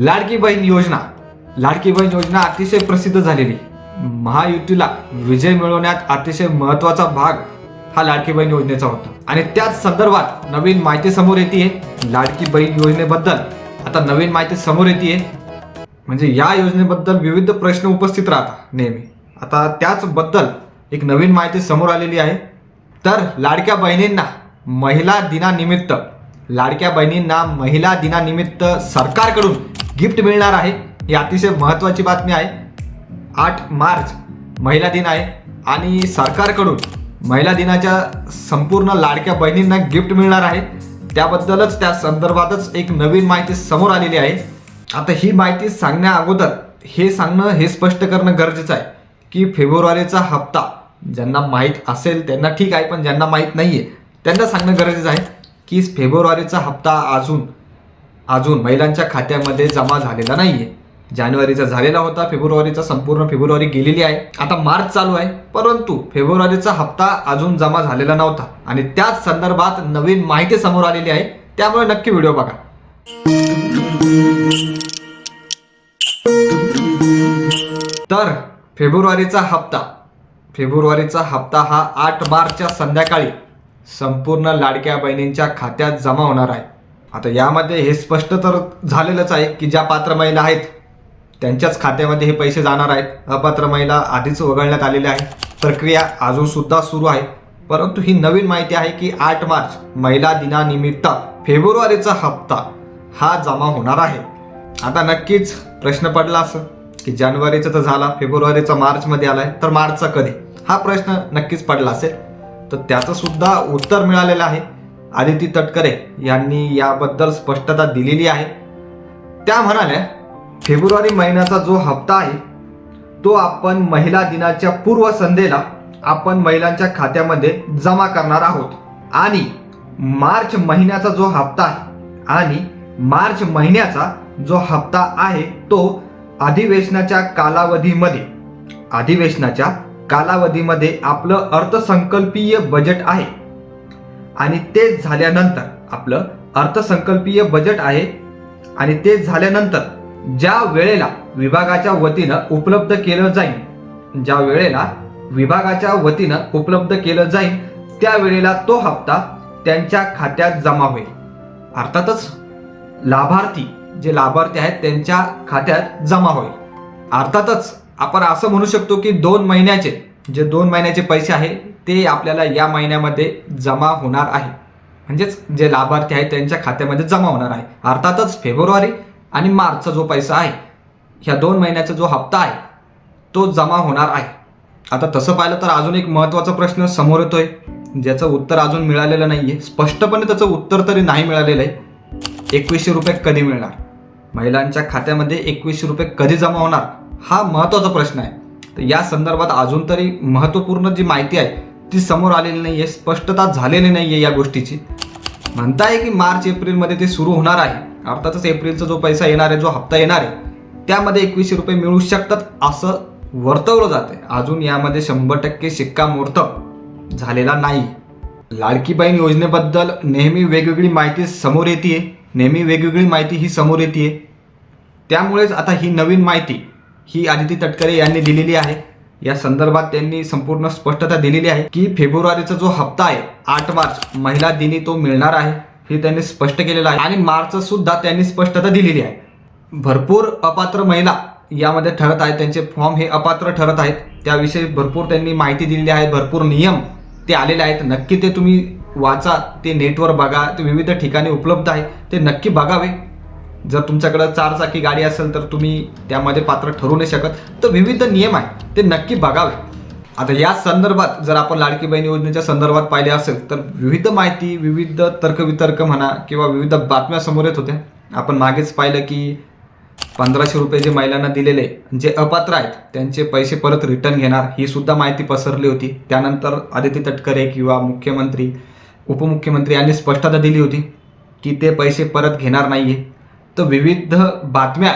लाडकी बहीण योजना. लाडकी बहीण योजना अतिशय प्रसिद्ध झालेली. महायुतीला विजय मिळवण्यात अतिशय महत्त्वाचा भाग हा लाडकी बहीण योजनेचा होता. आणि त्याच संदर्भात नवीन माहिती समोर येते लाडकी बहीण योजनेबद्दल आता नवीन माहिती समोर येते म्हणजे या योजनेबद्दल विविध प्रश्न उपस्थित राहतात नेहमी. आता त्याचबद्दल एक नवीन माहिती समोर आलेली आहे. तर लाडक्या बहिणींना महिला दिनानिमित्त लाडक्या बहिणींना महिला दिनानिमित्त सरकारकडून गिफ्ट मिळणार आहे. ही अतिशय महत्त्वाची बातमी आहे. आठ मार्च महिला दिन आहे आणि सरकारकडून महिला दिनाच्या संपूर्ण लाडक्या बहिणींना गिफ्ट मिळणार आहे. त्याबद्दलच त्या संदर्भातच एक नवीन माहिती समोर आलेली आहे. आता ही माहिती सांगण्या अगोदर हे सांगणं हे स्पष्ट करणं गरजेचं आहे की फेब्रुवारीचा हप्ता ज्यांना माहीत असेल त्यांना ठीक आहे पण ज्यांना माहीत नाही आहे त्यांना सांगणं गरजेचं आहे की फेब्रुवारीचा हप्ता अजून अजून महिलांच्या खात्यामध्ये जमा झालेला नाही आहे जानेवारीचा झालेला होता फेब्रुवारीचा संपूर्ण फेब्रुवारी गेलेली आहे. आता मार्च चालू आहे परंतु फेब्रुवारीचा हप्ता अजून जमा झालेला नव्हता. आणि त्याच संदर्भात नवीन माहिती समोर आलेली आहे. त्यामुळे नक्की व्हिडिओ बघा. तर फेब्रुवारीचा हप्ता. फेब्रुवारीचा हप्ता हा आठ मार्चच्या संध्याकाळी संपूर्ण लाडक्या बहिणींच्या खात्यात जमा होणार आहे. आता यामध्ये हे स्पष्ट तर झालेलंच आहे की ज्या पात्र महिला आहेत त्यांच्याच खात्यामध्ये हे पैसे जाणार आहेत. अपात्र महिला आधीच वगळण्यात आलेल्या आहे. प्रक्रिया अजूनसुद्धा सुरू आहे. परंतु ही नवीन माहिती आहे की आठ मार्च महिला दिनानिमित्त फेब्रुवारीचा हप्ता हा जमा होणार आहे. आता नक्कीच प्रश्न पडला असं की जानेवारीचा तर झाला फेब्रुवारीचा मार्चमध्ये आलाय तर मार्चचा कधी? हा प्रश्न नक्कीच पडला असेल. तर त्याचं सुद्धा उत्तर मिळालेलं आहे. आदिती तटकरे यांनी याबद्दल स्पष्टता दिलेली आहे. त्या म्हणाल्या फेब्रुवारी महिन्याचा जो हप्ता आहे तो आपण महिला दिनाच्या पूर्व संध्येला आपण महिलांच्या खात्यामध्ये जमा करणार आहोत. आणि मार्च महिन्याचा जो हप्ता आहे आणि मार्च महिन्याचा जो हप्ता आहे तो अधिवेशनाच्या कालावधीमध्ये अधिवेशनाच्या कालावधीमध्ये आपलं अर्थसंकल्पीय बजेट आहे. आणि ते झाल्यानंतर आपलं अर्थसंकल्पीय बजेट आहे आणि ते झाल्यानंतर ज्या वेळेला विभागाच्या वतीनं उपलब्ध केलं जाईल ज्या वेळेला विभागाच्या वतीनं उपलब्ध केलं जाईल त्यावेळेला तो हप्ता त्यांच्या खात्यात जमा होईल. अर्थातच लाभार्थी जे लाभार्थी आहेत त्यांच्या खात्यात जमा होईल. अर्थातच आपण असं म्हणू शकतो की दोन महिन्याचे जे दोन महिन्याचे पैसे आहे ते आपल्याला या महिन्यामध्ये जमा होणार आहे. म्हणजेच जे लाभार्थी आहेत त्यांच्या खात्यामध्ये जमा होणार आहे. अर्थातच फेब्रुवारी आणि मार्चचा जो पैसा आहे ह्या दोन महिन्याचा जो हप्ता आहे तो जमा होणार आहे. आता तसं पाहिलं तर अजून एक महत्त्वाचा प्रश्न समोर येतोय. ज्याचं उत्तर अजून मिळालेलं नाही आहे स्पष्टपणे त्याचं उत्तर तरी नाही मिळालेलं आहे. एकवीसशे रुपये कधी मिळणार? महिलांच्या खात्यामध्ये एकवीसशे रुपये कधी जमा होणार? हा महत्त्वाचा प्रश्न आहे. तर या संदर्भात अजून तरी महत्त्वपूर्ण जी माहिती आहे ती समोर आलेली नाही आहे स्पष्टता झालेली नाही आहे या गोष्टीची. म्हणताय की मार्च एप्रिलमध्ये ते सुरू होणार आहे. अर्थातच एप्रिलचा जो पैसा येणार आहे जो हप्ता येणार आहे त्यामध्ये एकवीसशे रुपये मिळू शकतात असं वर्तवलं जाते अजून यामध्ये शंभर टक्के शिक्कामोर्तब झालेला नाही. लाडकी बहीण योजनेबद्दल नेहमी वेगवेगळी माहिती समोर येते नेहमी वेगवेगळी माहिती ही समोर येते त्यामुळेच आता ही नवीन माहिती ही आदिती तटकरे यांनी दिलेली आहे. या संदर्भात त्यांनी संपूर्ण स्पष्टता दिलेली आहे की फेब्रुवारीचा जो हप्ता आहे आठ मार्च महिला दिनी तो मिळणार आहे हे त्यांनी स्पष्ट केलेलं आहे. आणि मार्च सुद्धा त्यांनी स्पष्टता दिलेली आहे. भरपूर अपात्र महिला यामध्ये ठरत आहेत. त्यांचे फॉर्म हे अपात्र ठरत आहेत. त्याविषयी भरपूर त्यांनी माहिती दिलेली आहे. भरपूर नियम ते आलेले आहेत. नक्की ते तुम्ही वाचा. ते नेटवर बघा. ते विविध ठिकाणी उपलब्ध आहे. ते नक्की बघावे. जर तुमच्याकडं चारचाकी गाडी असेल तर तुम्ही त्यामध्ये पात्र ठरू नाही शकत. तर विविध नियम आहे ते नक्की बघावे. आता या संदर्भात जर आपण लाडकी बहीण योजनेच्या संदर्भात पाहिले असेल तर विविध माहिती विविध तर्कवितर्क म्हणा किंवा विविध बातम्या समोर येत होत्या. आपण मागेच पाहिलं की पंधराशे रुपये जे महिलांना दिलेले जे अपात्र आहेत त्यांचे पैसे परत रिटर्न घेणार ही सुद्धा माहिती पसरली होती. त्यानंतर आदित्य तटकरे किंवा मुख्यमंत्री उपमुख्यमंत्री यांनी स्पष्टता दिली होती की ते पैसे परत घेणार नाही आहे तर विविध बातम्या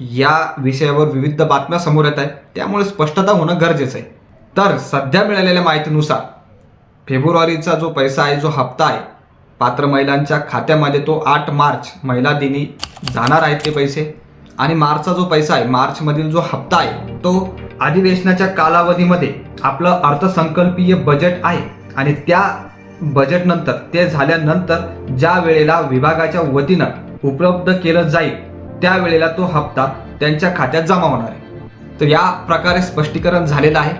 या विषयावर विविध बातम्या समोर येत आहेत. त्यामुळे स्पष्टता होणं गरजेचं आहे. तर सध्या मिळालेल्या माहितीनुसार फेब्रुवारीचा जो पैसा आहे जो हप्ता आहे पात्र महिलांच्या खात्यामध्ये तो आठ मार्च महिला दिनी जाणार आहेत ते पैसे. आणि मार्चचा जो पैसा आहे मार्चमधील जो हप्ता आहे तो अधिवेशनाच्या कालावधीमध्ये आपलं अर्थसंकल्पीय बजेट आहे. आणि त्या बजेटनंतर ते झाल्यानंतर ज्या वेळेला विभागाच्या वतीनं उपलब्ध केलं जाईल त्यावेळेला तो हप्ता त्यांच्या खात्यात जमा होणार आहे. तर या प्रकारे स्पष्टीकरण झालेलं आहे.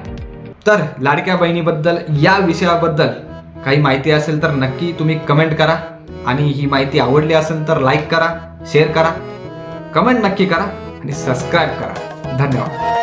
तर लाडक्या बहिणीबद्दल या विषयाबद्दल काही माहिती असेल तर नक्की तुम्ही कमेंट करा. आणि ही माहिती आवडली असेल तर लाईक करा शेअर करा कमेंट नक्की करा आणि सबस्क्राईब करा. धन्यवाद.